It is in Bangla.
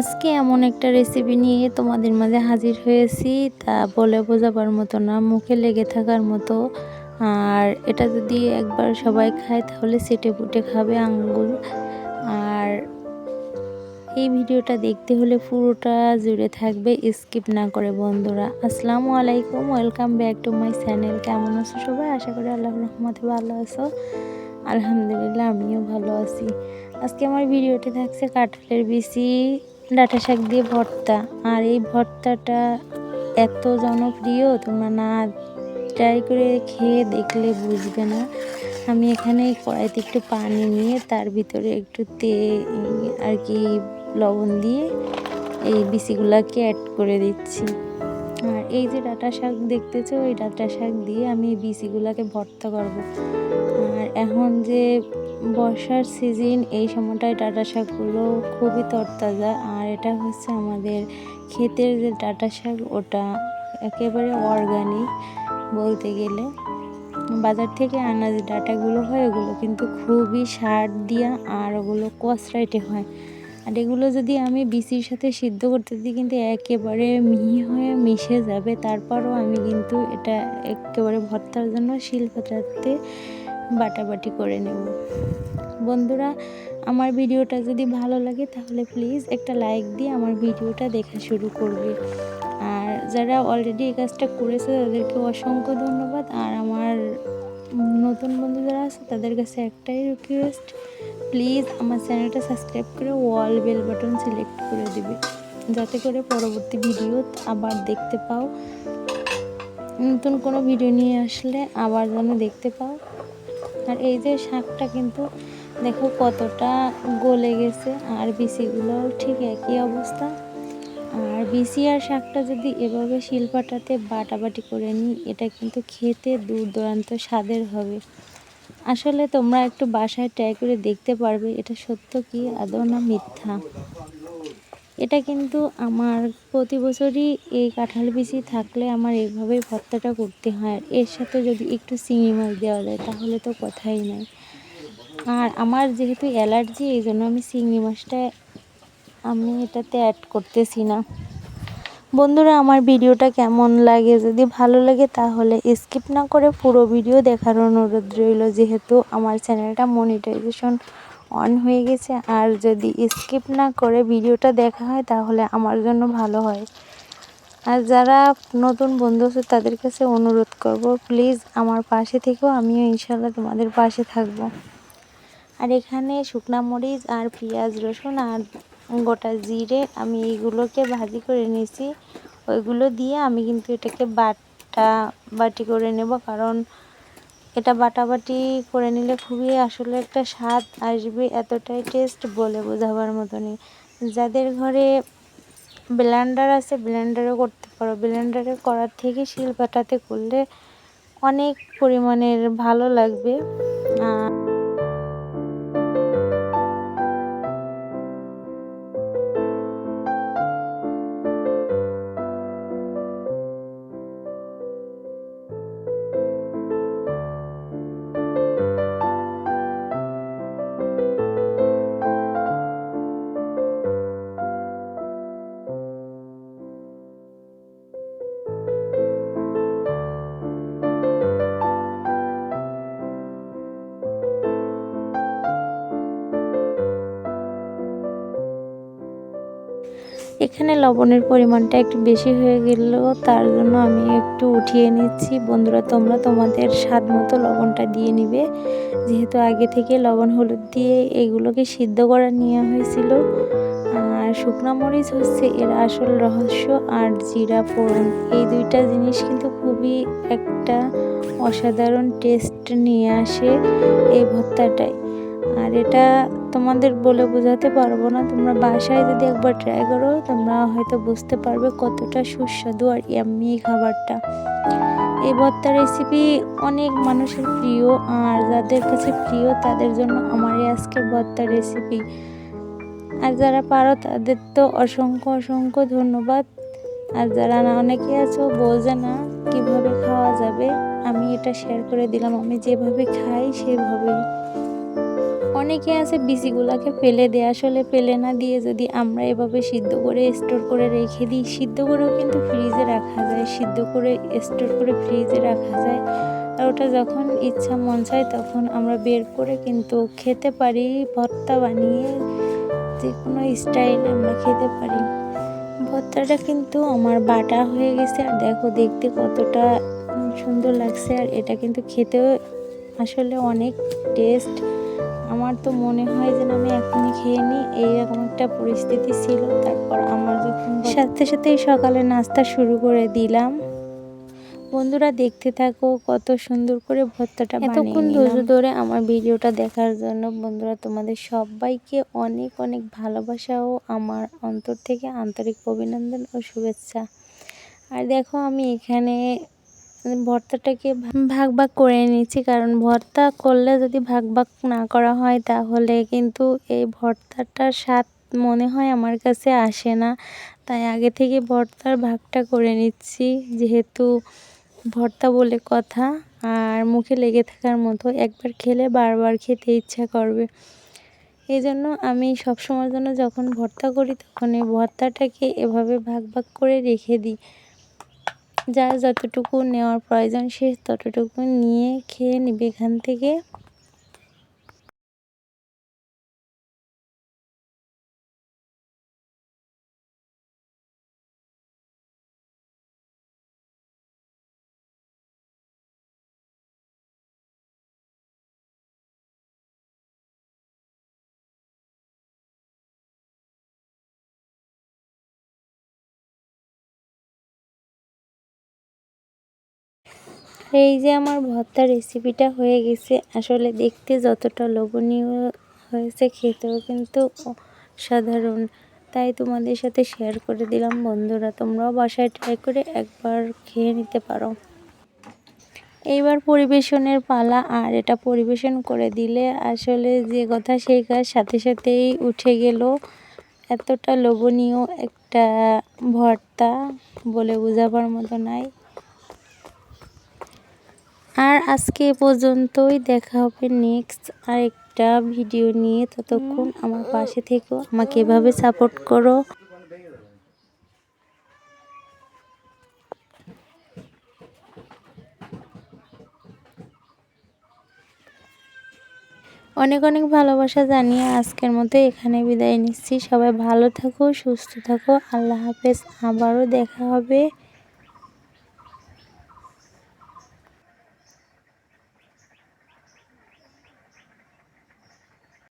আজকে এমন একটা রেসিপি নিয়ে তোমাদের মাঝে হাজির হয়েছি, তা বলে বোঝাবার মতো না, মুখে লেগে থাকার মতো। আর এটা যদি একবার সবাই খায়, তাহলে সেটে ফুটে খাবে আঙ্গুল আর এই ভিডিওটা দেখতে হলে পুরোটা জুড়ে থাকবে স্কিপ না করে বন্ধুরা। আসসালামু আলাইকুম welcome back to my channel কেমন আছো সবাই? আশা করি আল্লাহ রহমতে ভালো আছো। আলহামদুলিল্লাহ, আমিও ভালো আছি। আজকে আমার ভিডিওটি থাকছে কাঁঠালের বিচি। ডাঁটা শাক দিয়ে ভর্তা। আর এই ভর্তাটা এত জনপ্রিয়, তোমরা না ট্রাই করে খেয়ে দেখলে বুঝবে না। আমি এখানে কড়াইতে একটু পানি নিয়ে তার ভিতরে একটু তে আর কি লবণ দিয়ে এই বিচিগুলাকে অ্যাড করে দিচ্ছি। আর এই যে ডাঁটা শাক দেখতেছো ওই ডাঁটা শাক দিয়ে আমি বিচিগুলাকে ভর্তা করব। আর এখন যে বর্ষার সিজন এই সময়টায় ডাঁটা শাকগুলো খুবই তরতাজা আর এটা হচ্ছে আমাদের ক্ষেতের যে ডাটা শাক, ওটা একেবারে অর্গানিক বলতে গেলে। বাজার থেকে আনা যে ডাটাগুলো হয়, ওগুলো কিন্তু খুবই সার দিয়া আর ওগুলো কসরাইটে হয়। আর এগুলো যদি আমি বিচির সাথে সিদ্ধ করতে দিই, কিন্তু একেবারে মিহি হয়ে মিশে যাবে। তারপরও আমি কিন্তু এটা একেবারে ভর্তার জন্য শিলপাতাতে বাটাবাটি করে নেব। বন্ধুরা, আমার ভিডিওটা যদি ভালো লাগে তাহলে প্লিজ একটা লাইক দিয়ে আমার ভিডিওটা দেখা শুরু করবে। আর যারা অলরেডি এই কাজটা করেছে, তাদেরকে অসংখ্য ধন্যবাদ। আর আমার নতুন বন্ধু যারা আছে, তাদের কাছে একটাই রিকোয়েস্ট প্লিজ আমার চ্যানেলটা সাবস্ক্রাইব করে ওয়াল বেল বাটন সিলেক্ট করে দিবে। যাতে করে পরবর্তী ভিডিও আবার দেখতে পাও। নতুন কোনো ভিডিও নিয়ে আসলে আবার যেন দেখতে পাও। আর এই যে শাকটা কিন্তু দেখো কতটা গলে গেছে, আর বিচিগুলোও ঠিক একই অবস্থা। আর বিচি আর শাকটা যদি এভাবে শিলপাটাতে বাটাবাটি করে নিই, এটা কিন্তু খেতে দূর দূরান্ত স্বাদের হবে। আসলে তোমরা একটু বাসায় ট্রাই করে দেখতে পারবে, এটা সত্য কি আদৌ না মিথ্যা। এটা কিন্তু আমার প্রতি বছরই এই কাঁঠাল বিচি থাকলে আমার এইভাবেই ভর্তাটা করতে হয়, আর এর সাথে যদি একটু চিংড়ি মাছ দেওয়া যায়, তাহলে তো কথাই নাই। আর আমার যেহেতু অ্যালার্জি, এই জন্য আমি চিংড়ি মাছটা আমি এটাতে অ্যাড করতেছি না। বন্ধুরা, আমার ভিডিওটা কেমন লাগে? যদি ভালো লাগে তাহলে স্কিপ না করে পুরো ভিডিও দেখার অনুরোধ রইল। যেহেতু আমার চ্যানেলটা মনিটাইজেশন অন হয়ে গেছে, আর যদি স্কিপ না করে ভিডিওটা দেখা হয় তাহলে আমার জন্য ভালো হয়। আর যারা নতুন বন্ধু আছে, তাদের কাছে অনুরোধ করব প্লিজ আমার পাশে থেকেও আমিও ইনশাল্লাহ তোমাদের পাশে থাকব। আর এখানে শুকনা মরিচ আর পেঁয়াজ, রসুন আর গোটা জিরে আমি এইগুলোকে ভাজি করে নিয়েছি। ওইগুলো দিয়ে আমি কিন্তু এটাকে বাটা বাটি করে নেব কারণ এটা বাটাবাটি করে নিলে খুবই আসলে একটা স্বাদ আসবে, এতটাই টেস্ট বলে বোঝাবার মতনই। যাদের ঘরে ব্লেন্ডার আছে ব্লেন্ডারও করতে পারো। ব্লেন্ডারে করার থেকে শিলপাটাতে করলে অনেক পরিমাণের ভালো লাগবে। এখানে লবণের পরিমাণটা একটু বেশি হয়ে গেল তার জন্য আমি একটু উঠিয়ে নিচ্ছি। বন্ধুরা, তোমরা তোমাদের স্বাদ মতো লবণটা দিয়ে নিবে। যেহেতু আগে থেকে লবণ হলুদ দিয়ে এগুলোকে সিদ্ধ করা নেওয়া হয়েছিল। আর শুকনো মরিচ হচ্ছে এর আসল রহস্য আর জিরা ফোড়ন। এই দুইটা জিনিস কিন্তু খুবই একটা অসাধারণ টেস্ট নিয়ে আসে এই ভর্তাটায়। আর এটা তোমাদের বলে বোঝাতে পারব না। তোমরা বাসায় যদি একবার ট্রাই করো, তোমরা হয়তো বুঝতে পারবে কতটা সুস্বাদু আর এমনি খাবারটা। এই ভর্তা রেসিপি অনেক মানুষের প্রিয়, আর যাদের কাছে প্রিয়, তাদের জন্য আমার এই আজকের ভর্তা রেসিপি আর যারা পারো, তাদের তো অসংখ্য অসংখ্য ধন্যবাদ। আর যারা না অনেকে আছো বোঝে না কীভাবে খাওয়া যাবে। আমি এটা শেয়ার করে দিলাম, আমি যেভাবে খাই, সেভাবেই। অনেকে আছে বিচিগুলাকে ফেলে দেয়, আসলে ফেলে না দিয়ে যদি আমরা এভাবে সিদ্ধ করে স্টোর করে রেখে দিই, সিদ্ধ করেও কিন্তু ফ্রিজে রাখা যায়, সিদ্ধ করে স্টোর করে ফ্রিজে রাখা যায়। আর ওটা যখন ইচ্ছা মন চায় তখন আমরা বের করে কিন্তু খেতে পারি, ভর্তা বানিয়ে যে কোনো স্টাইল আমরা খেতে পারি। ভর্তাটা কিন্তু আমার বাটা হয়ে গেছে, আর দেখো দেখতে কতটা সুন্দর লাগছে, আর এটা কিন্তু খেতেও আসলে অনেক টেস্ট আমার তো মনে হয় যেন আমি এখনই খেয়ে নিই। এইরকম একটা পরিস্থিতি ছিল। তারপর আমার যখন সাথে সাথেই সকালে নাস্তা শুরু করে দিলাম। বন্ধুরা দেখতে থাকো কত সুন্দর করে ভর্তাটা এতক্ষণ ধৈর্য ধরে আমার ভিডিওটা দেখার জন্য বন্ধুরা তোমাদের সবাইকে অনেক অনেক ভালোবাসা ও আমার অন্তর থেকে আন্তরিক অভিনন্দন ও শুভেচ্ছা। আর দেখো আমি এখানে ভর্তাটাকে ভাগ ভাগ করে নিচ্ছি। কারণ ভর্তা করলে যদি ভাগ ভাগ না করা হয়, তাহলে কিন্তু এই ভর্তাটার স্বাদ মনে হয় আমার কাছে আসে না। তাই আগে থেকে ভর্তার ভাগটা করে নিচ্ছি, যেহেতু ভর্তা বলে কথা আর মুখে লেগে থাকার মতো। একবার খেলে বারবার খেতে ইচ্ছা করবে। এই জন্য আমি সবসময়ের জন্য যখন ভর্তা করি তখন এই ভর্তাটাকে এভাবে ভাগ ভাগ করে রেখে দিই। যার যতটুকু নেওয়ার প্রয়োজন সে ততটুকু নিয়ে খেয়ে নিবে এখান থেকে। এই যে আমার ভর্তার রেসিপিটা হয়ে গেছে, আসলে দেখতে যতটা লোভনীয় হয়েছে খেতেও কিন্তু সাধারণ তাই তোমাদের সাথে শেয়ার করে দিলাম। বন্ধুরা, তোমরাও বাসায় ট্রাই করে একবার খেয়ে নিতে পারো। এইবার পরিবেশনের পালা, আর এটা পরিবেশন করে দিলে আসলে যে কথা সেই কাজ সাথে সাথেই উঠে গেল। এতটা লোভনীয় একটা ভর্তা বলে বোঝাবার মতো নাই। আর আজকে পর্যন্তই, দেখা হবে নেক্সট আরেকটা ভিডিও নিয়ে। ততক্ষণ আমার পাশে থেকো, আমাকে এভাবে সাপোর্ট করো। অনেক অনেক ভালোবাসা জানিয়ে আজকের মতো এখানে বিদায় নিচ্ছি। সবাই ভালো থাকো, সুস্থ থাকো। আল্লাহ হাফেজ, আবারও দেখা হবে।